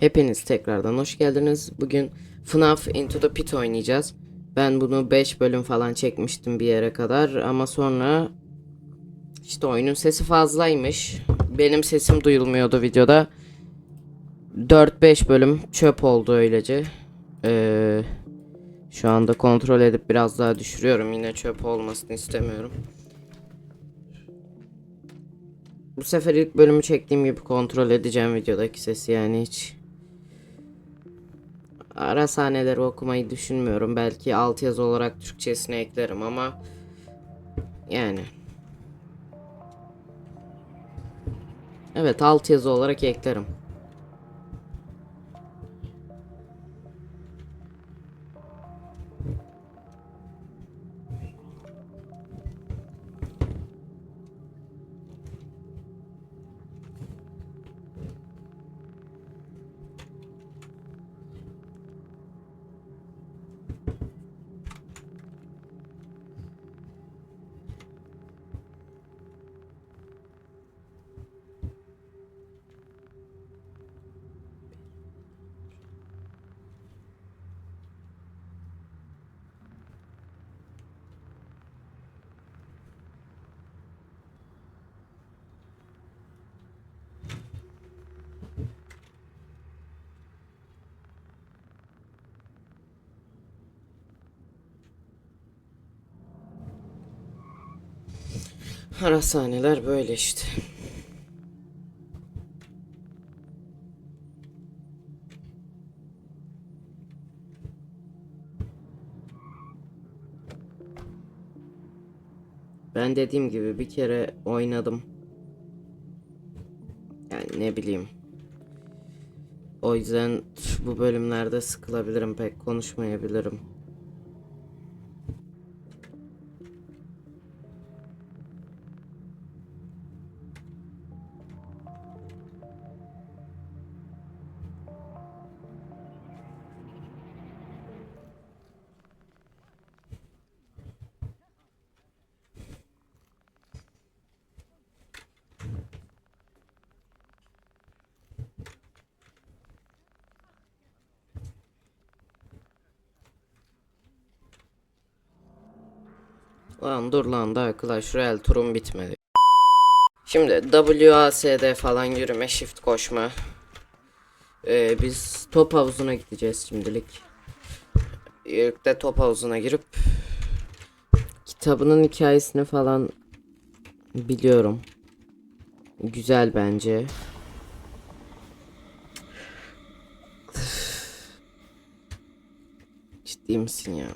Hepiniz tekrardan hoş geldiniz. Bugün FNAF Into the Pit oynayacağız. Ben bunu 5 bölüm falan çekmiştim bir yere kadar ama sonra işte oyunun sesi fazlaymış. Benim sesim duyulmuyordu videoda. 4-5 bölüm çöp oldu öylece. Ee, şu anda kontrol edip biraz daha düşürüyorum. Yine çöp olmasını istemiyorum. Bu sefer ilk bölümü çektiğim gibi kontrol edeceğim videodaki sesi yani hiç ara sahneleri okumayı düşünmüyorum. Belki altyazı olarak Türkçesine eklerim ama yani Evet altyazı olarak eklerim. Ara sahneler böyle işte. Ben dediğim gibi bir kere oynadım. Yani ne bileyim. O yüzden bu bölümlerde sıkılabilirim, pek konuşmayabilirim. Lan dur lan daha Clash Royale turum bitmedi. Şimdi WASD falan yürüme, shift koşma. Ee, biz top havuzuna gideceğiz şimdilik. İlk de top havuzuna girip kitabının hikayesini falan biliyorum. Güzel bence. Ciddi misin ya?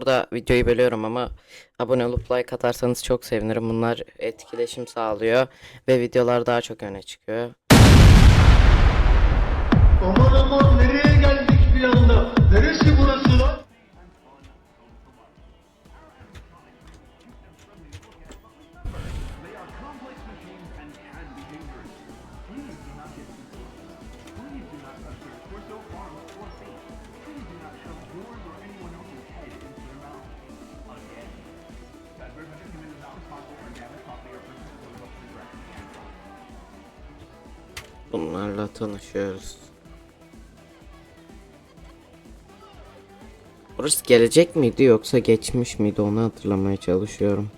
Burada videoyu bölüyorum ama abone olup like atarsanız çok sevinirim. Bunlar etkileşim sağlıyor ve videolar daha çok öne çıkıyor. Aman aman nereye geldik bir anda? Neresi burası Bunlarla tanışıyoruz. Burası gelecek miydi yoksa geçmiş miydi onu hatırlamaya çalışıyorum.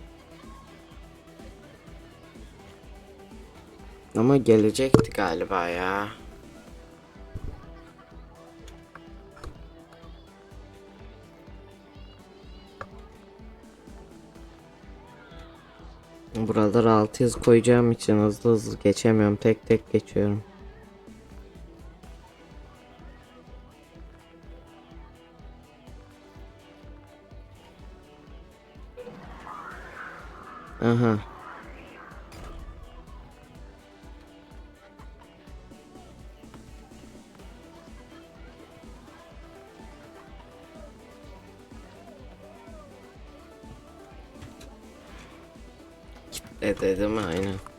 Ama gelecekti galiba ya. Buralara alt yazı koyacağım için hızlı hızlı geçemiyorum. Tek tek geçiyorum. Aha. Kitle dedim aynen.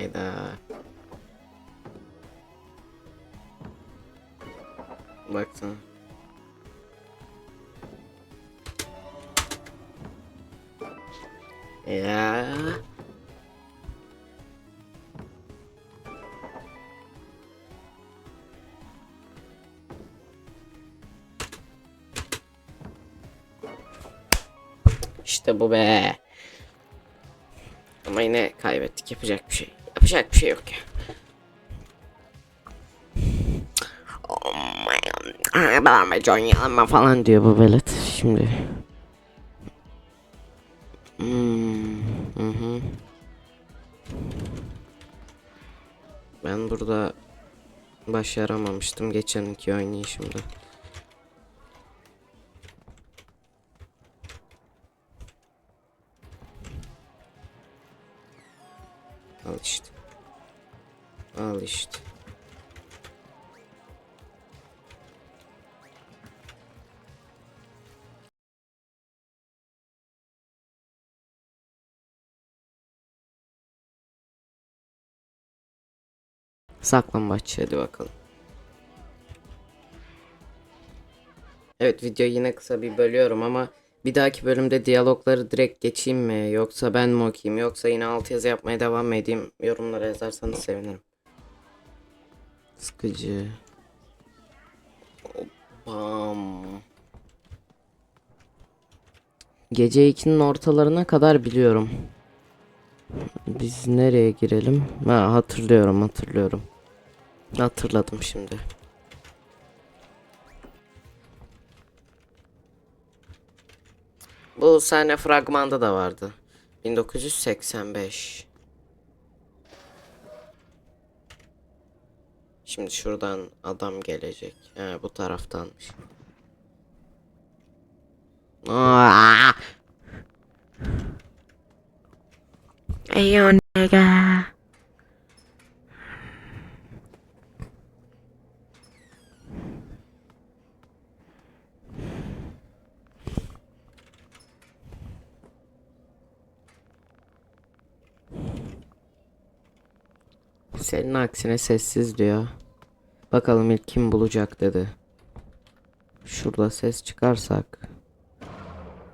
Hayda. Baksana. Ya. İşte bu be. Ama yine kaybettik. Yapacak bir şey. Yapacak bir şey yok ya. Oh my. Ben oynayalım falan diyor bu velet şimdi. Hmm, hı hı. Ben burada başaramamıştım geçen iki oynayışımda. Al işte. Al işte. Saklambaç hadi bakalım. Evet videoyu yine kısa bir bölüyorum ama bir dahaki bölümde diyalogları direkt geçeyim mi yoksa ben mi okuyayım yoksa yine altyazı yapmaya devam edeyim yorumlara yazarsanız sevinirim. Sıkıcı. Bam. Gece 2'nin ortalarına kadar biliyorum. Biz nereye girelim? Ha hatırlıyorum hatırlıyorum. Hatırladım şimdi. Bu sahne fragmanda da vardı. 1985. Şimdi şuradan adam gelecek. He bu taraftanmış. Aa! Hey yo nigga. Senin aksine sessiz diyor. Bakalım ilk kim bulacak dedi. Şurada ses çıkarsak.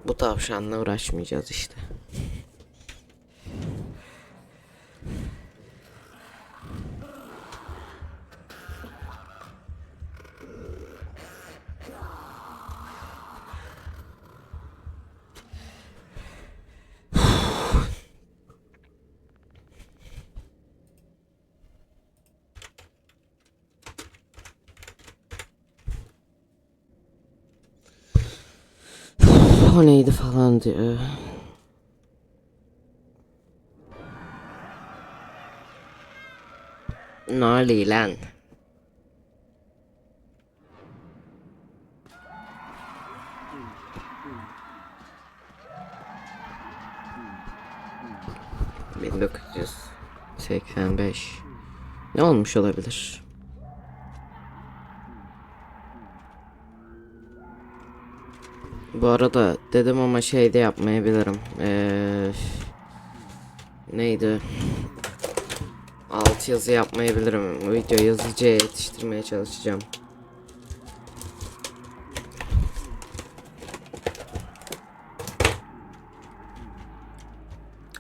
Bu tavşanla uğraşmayacağız işte. O neydi falan diyor. Gnarly lan. ...1985... Ne olmuş olabilir? Bu arada dedim ama şey de yapmayabilirim. Ee, neydi? Alt yazı yapmayabilirim. Video yazıcıya yetiştirmeye çalışacağım.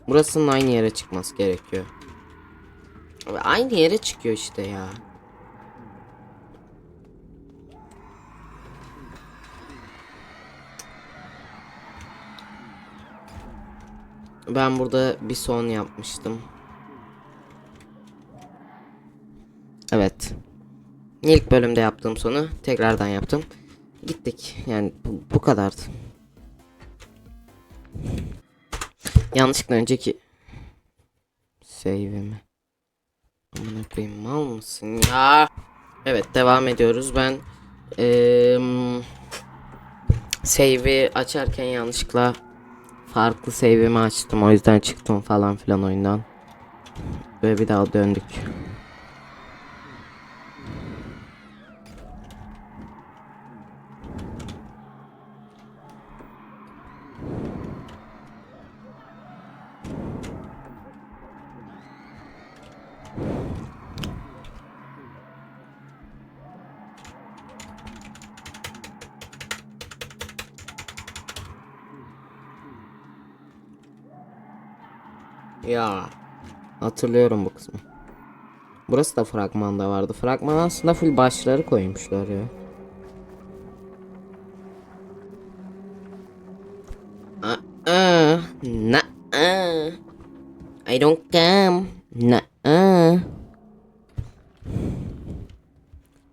Burasının aynı yere çıkması gerekiyor. Aynı yere çıkıyor işte ya. Ben burada bir son yapmıştım. Evet. İlk bölümde yaptığım sonu tekrardan yaptım. Gittik. Yani bu, bu kadardı. Yanlışlıkla önceki save'imi. Amına koyayım mal mısın ya? Evet devam ediyoruz. Ben eee save'i açarken yanlışlıkla farklı save'imi açtım. O yüzden çıktım falan filan oyundan. Ve bir daha döndük. Ya. Hatırlıyorum bu kısmı. Burası da fragmanda vardı. Fragman aslında full başları koymuşlar ya. Uh, nah, I don't come. Nah,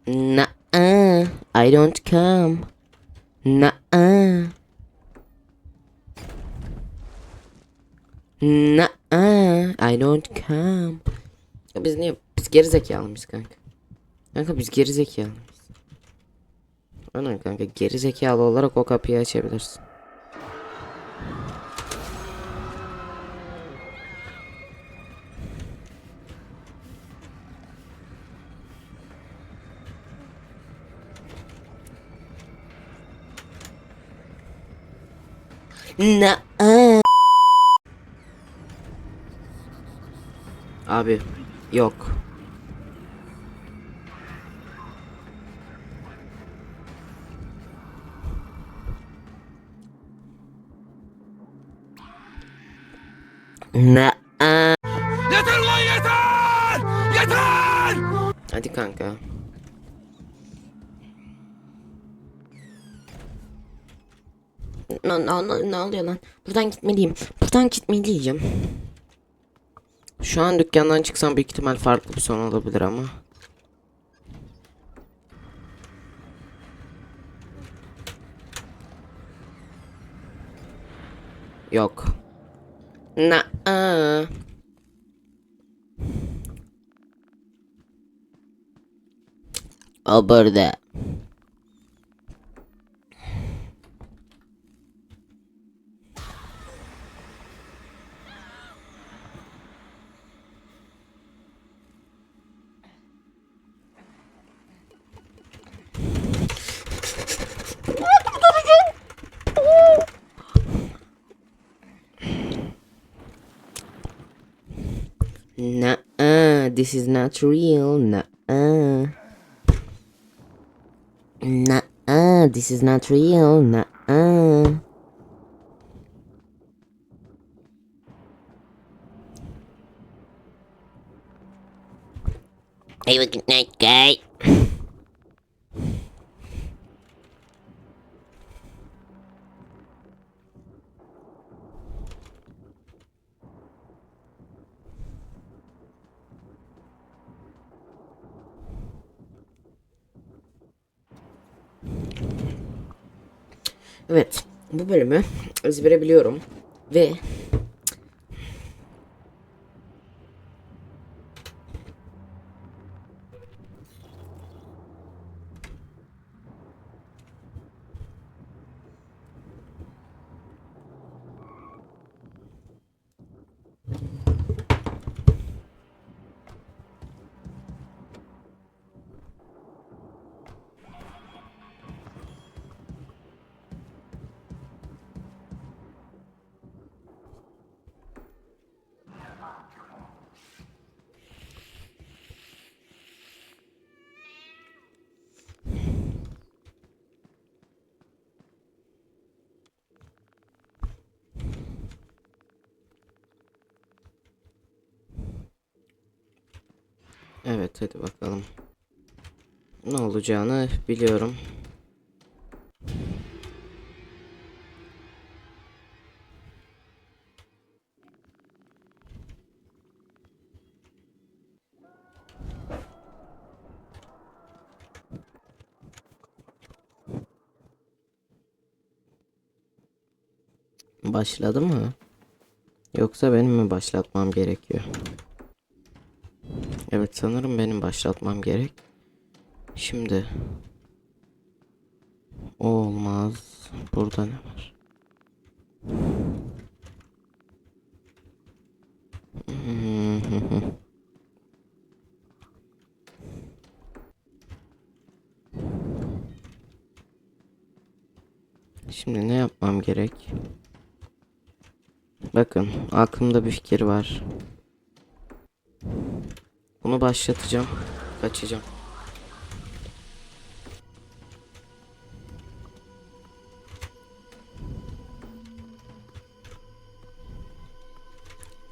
nah, I don't come. Nah. Nah, I don't come. Ya biz niye biz geri zekalı mıyız kanka? Kanka biz geri zekalı mıyız? Aynen kanka geri zekalı olarak o kapıyı açabilirsin. Na Abi yok. Na Yeter lan yeter! Yeter! Hadi kanka. Ne, ne, ne, ne oluyor lan? Buradan gitmeliyim. Buradan gitmeliyim. Şu an dükkandan çıksam büyük ihtimal farklı bir son olabilir ama. Yok. Na. -a. O burada. Nah, this is not real. Nah. Nah, this is not real. Nah. Have a good night, guy. Evet, bu bölümü ezbere biliyorum ve Evet hadi bakalım. Ne olacağını biliyorum. Başladı mı? Yoksa benim mi başlatmam gerekiyor? Evet sanırım benim başlatmam gerek. Şimdi olmaz. Burada ne var? Şimdi ne yapmam gerek? Bakın aklımda bir fikir var. Bunu başlatacağım. Kaçacağım.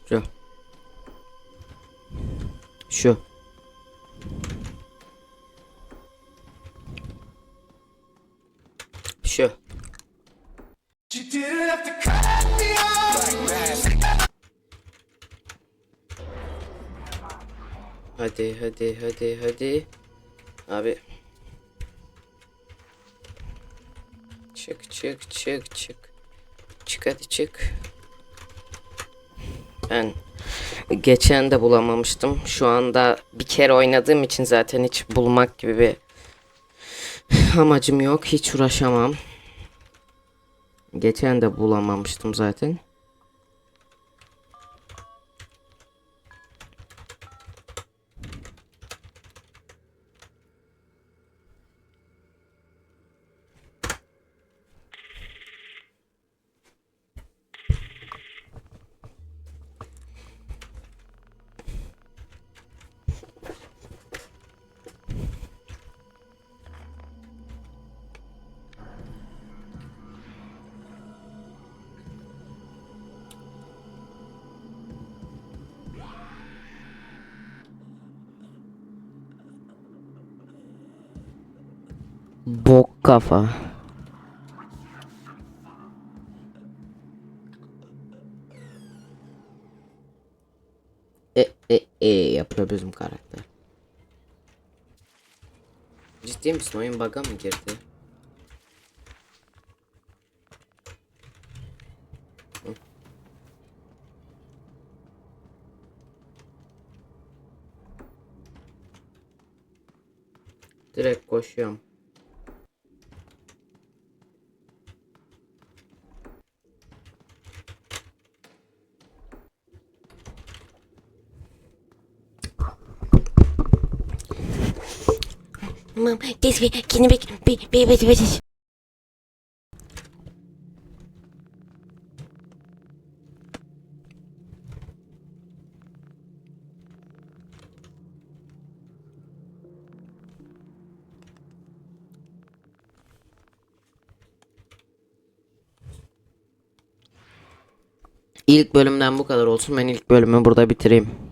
Şu. Şu. Hadi hadi hadi hadi. Abi. Çık çık çık çık. Çık hadi çık. Ben geçen de bulamamıştım. Şu anda bir kere oynadığım için zaten hiç bulmak gibi bir amacım yok. Hiç uğraşamam. Geçen de bulamamıştım zaten. Bok kafa. E e e yapıyor bizim karakter. Ciddi misin oyun bug'a mı girdi? Direkt koşuyorum. Mom, this way, can you make be be be be be İlk bölümden bu kadar olsun. Ben ilk bölümü burada bitireyim.